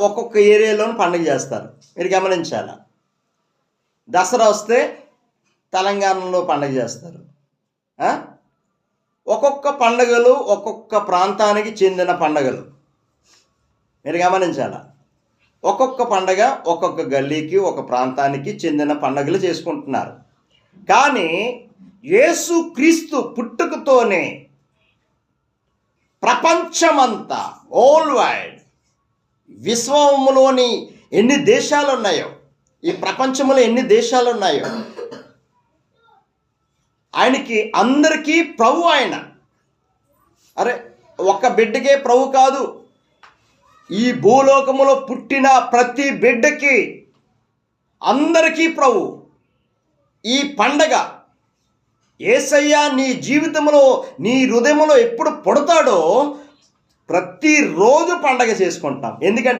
ఒక్కొక్క ఏరియాలోనూ పండుగ చేస్తారు. మీరు గమనించాలా? దసరా వస్తే తెలంగాణలో పండుగ చేస్తారు. ఒక్కొక్క పండుగలు ఒక్కొక్క ప్రాంతానికి చెందిన పండుగలు. మీరు గమనించాలా? ఒక్కొక్క పండగ ఒక్కొక్క గల్లీకి ఒక ప్రాంతానికి చెందిన పండుగలు చేసుకుంటున్నారు. కానీ యేసు క్రీస్తు పుట్టుకతోనే ప్రపంచమంతా ఓల్ వైడ్ విశ్వములోని ఎన్ని దేశాలు ఉన్నాయో ఈ ప్రపంచంలో ఎన్ని దేశాలు ఉన్నాయో ఆయనకి అందరికీ ప్రభు ఆయన. అరే ఒక బిడ్డకే ప్రభు కాదు. ఈ భూలోకములో పుట్టిన ప్రతి బిడ్డకి అందరికీ ప్రభు. ఈ పండగ ఏసయ్య నీ జీవితంలో నీ హృదయంలో ఎప్పుడు పుడతాడో ప్రతిరోజు పండగ చేసుకుంటాం. ఎందుకంటే